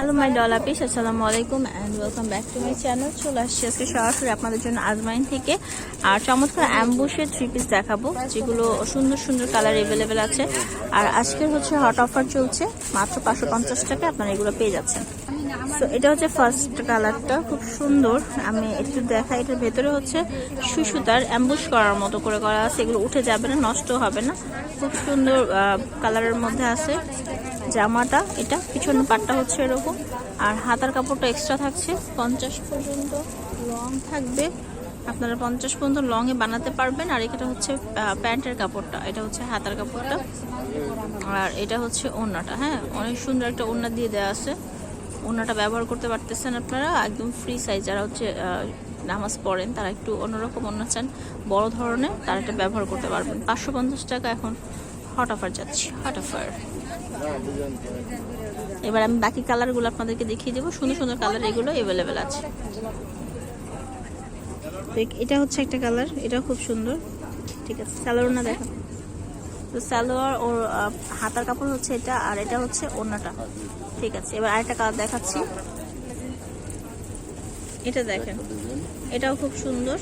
Hello my ডলা piece আসসালামু আলাইকুম and welcome back to my channel চলে আসছি আজকে সরাসরি আপনাদের জন্য আজমাইন থেকে। আর চমৎকার অ্যাম্বুশের থ্রি পিস দেখাবো, যেগুলো সুন্দর সুন্দর কালার অ্যাভেলেবেল আছে। আর আজকের হচ্ছে হট অফার চলছে, মাত্র পাঁচশো পঞ্চাশ টাকা আপনারা এগুলো পেয়ে যাচ্ছেন। তো এটা হচ্ছে ফার্স্ট কালারটা খুব সুন্দর। আমি একটু দেখাই, এটার ভেতরে হচ্ছে সুই সুতার অ্যাম্বুশ করার মতো করে করা আছে। এগুলো উঠে যাবে না, নষ্ট হবে না। খুব সুন্দর কালারের মধ্যে আছে। জামাটা, এটা পিছনের পাটটা হচ্ছে এরকম। আর হাতার কাপড়টা এক্সট্রা থাকছে। পঞ্চাশ পর্যন্ত লং থাকবে। আপনারা পঞ্চাশ পর্যন্ত লংয়ে বানাতে পারবেন। আর এটা হচ্ছে প্যান্টের কাপড়টা। এটা হচ্ছে হাতার কাপড়টা। আর এটা হচ্ছে ওড়নাটা হ্যাঁ? অনেক সুন্দর একটা ওড়না দিয়ে দেওয়া আছে। ওড়নাটা ব্যবহার করতে পারতেছেন আপনারা। একদম ফ্রি সাইজ যারা হচ্ছে নামাজ পড়েন, তারা একটু অন্যরকম ওড়না চান। বড় ধরনের, তারা এটা ব্যবহার করতে পারবেন। পাঁচশো পঞ্চাশ টাকা এখন হট অফার যাচ্ছে। Hot offer. এবার আমি বাকি কালারগুলো আপনাদেরকে দেখিয়ে দেবো। সুন্দর সুন্দর কালার এগুলো অ্যাভেলেবেল আছে। এটা হচ্ছে একটা কালার, এটাও খুব সুন্দর। ঠিক আছে, সালোয়ার না দেখো। তো সালোয়ার ওর হাতার কাপড় হচ্ছে এটা, আর এটা হচ্ছে ওড়নাটা। ঠিক আছে, এবার আরেকটা কালার দেখাচ্ছি। এটা দেখেন, এটাও খুব সুন্দর।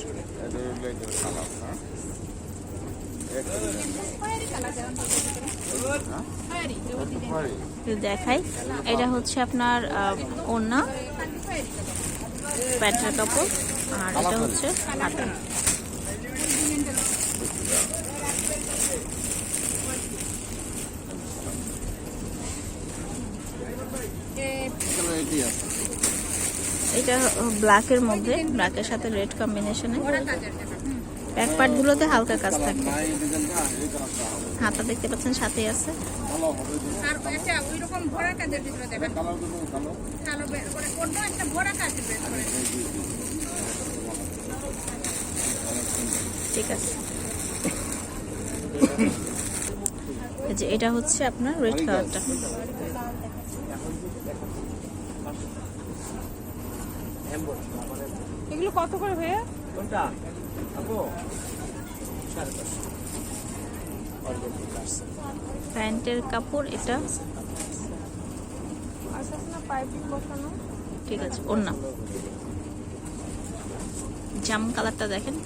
দেখাই। এটা হচ্ছে আপনার ওড়না প্যান্টের কাপড় আর এটা হচ্ছে হাতা। এটা ব্ল্যাকের মধ্যে ব্ল্যাকের সাথে রেড কম্বিনেশনে। ব্যাক পার্টগুলোতে হালকা কাজ থাকবে হাতা দেখতে পাচ্ছেন সাথে আছে। করে ঠিক আছে। যে এটা হচ্ছে আপনার রেড কালারটা এগুলো কত করে ভাইয়া? প্যান্টের কাপড় এটা? আচ্ছা না পাইপিং বসানো? ঠিক আছে ওর না জাম কালারটা দেখেন।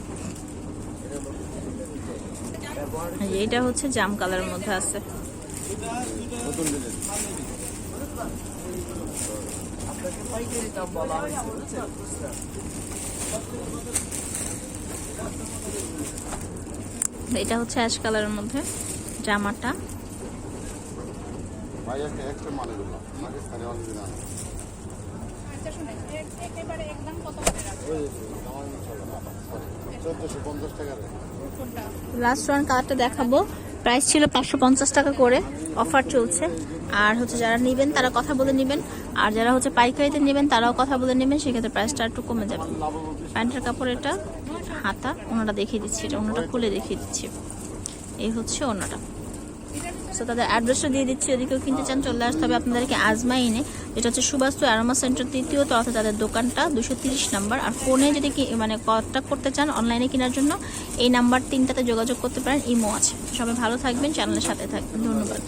এটা হচ্ছে জাম কালারের মধ্যে আছে। এটা হচ্ছে অ্যাশ কালারের মধ্যে জামাটা। আচ্ছা লাস্ট ওয়ান কালারটা দেখাবো। প্রাইস ছিল পাঁচশো পঞ্চাশ টাকা করে। অফার চলছে। আর হচ্ছে যারা নেবেন তারা কথা বলে নেবেন। আর যারা হচ্ছে পাইকারিতে নেবেন তারাও কথা বলে নেবেন। সেক্ষেত্রে প্রাইসটা একটু কমে যাবে। প্যান্টের কাপড় এটা। হাতা, ওনাটা দেখিয়ে দিচ্ছি, এটা ওনাটা খুলে দেখিয়ে দিচ্ছি। এই হচ্ছে ওনাটা। সো তাদের অ্যাড্রেসটা দিয়ে দিচ্ছি, যদি কেউ কিনতে চান, চলে আসতে হবে আপনাদেরকে আজমাইনে। এটা হচ্ছে সুবাস্তু অ্যারোমা সেন্টার তৃতীয়ত অর্থাৎ তাদের দোকানটা, দুশো তিরিশ নাম্বার। আর ফোনে যদি মানে কন্ট্যাক্ট করতে চান অনলাইনে কেনার জন্য, এই নাম্বার তিনটাতে যোগাযোগ করতে পারেন, ইমো আছে। সবাই ভালো থাকবেন চ্যানেলের সাথে থাকবেন। ধন্যবাদ।